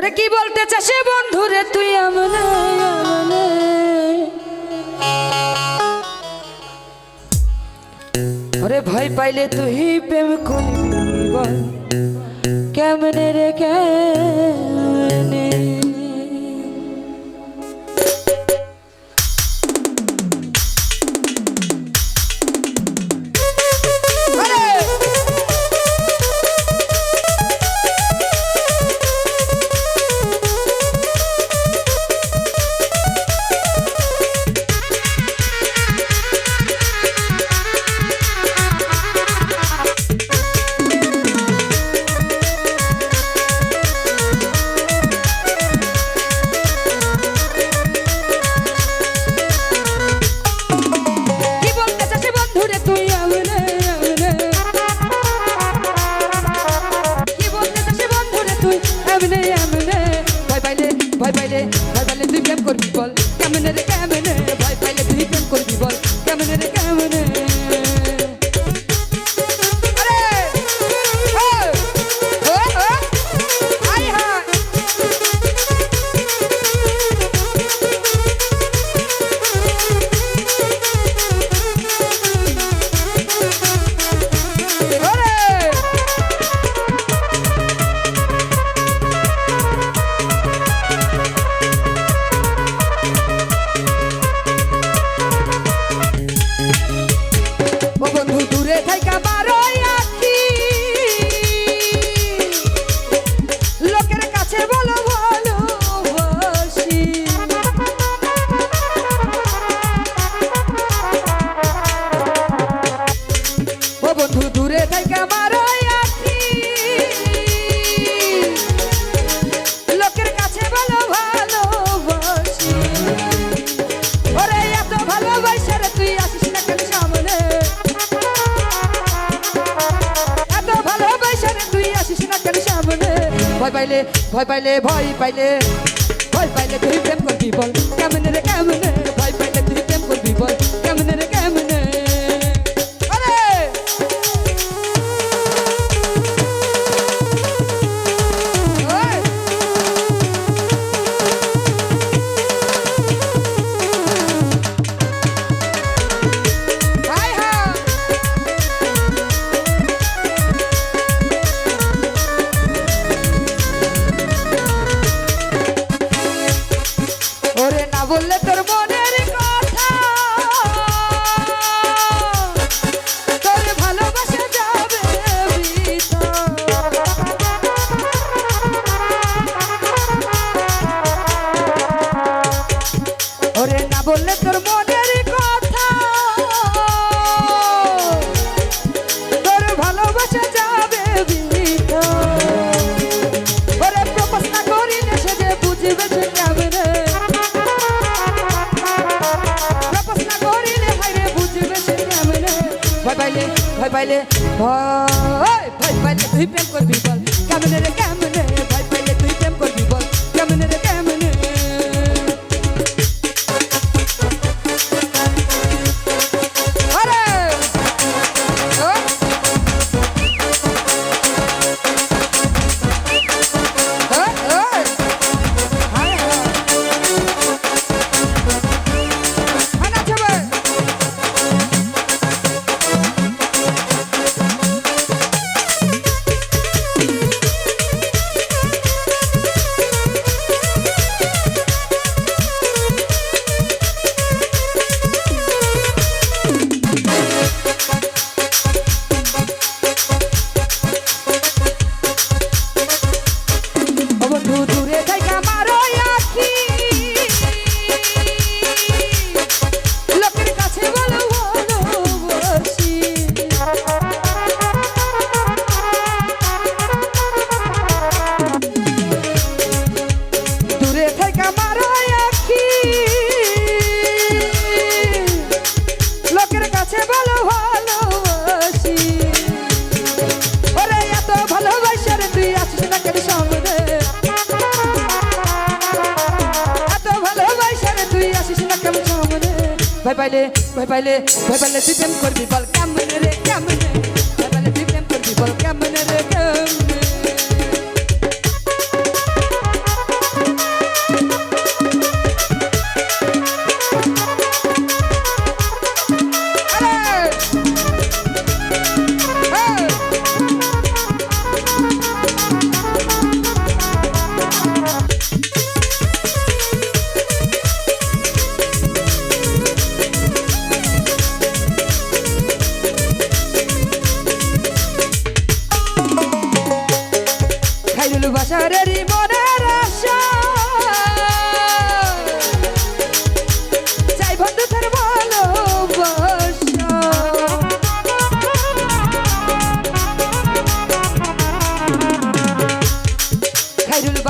ওরে কি বলতে চাসে বন্ধু রে তুই আমনে আমনে ওরে ভয় পাইলে তুই প্রেম করবি কেমনে রে কেমনে? ভয় পাইলে ভয় পাইলে তুই প্রেম করবি বল। কেমনে রে, কেমনে ভয় পাইলে তুই প্রেম করবি বল। কেমনে রে থাইকা ভয় পাইলে ভয় পাইলে ভয় পাইলে ভয় পাইলে তুই প্রেম করবি বল। কেমনে রে, কেমনে পাইলে ভয় পাইলে ভয় ভয় পাইলে তুই প্রেম করবি বল কেমন রে কেমনে ভয় পাইলে ভয় পাইলে ভাই পাইলে তুই প্রেম করবি বল, কেমন রে, কেমন? ভয় পাইলে তুই প্রেম করবি বল, কেমনে রে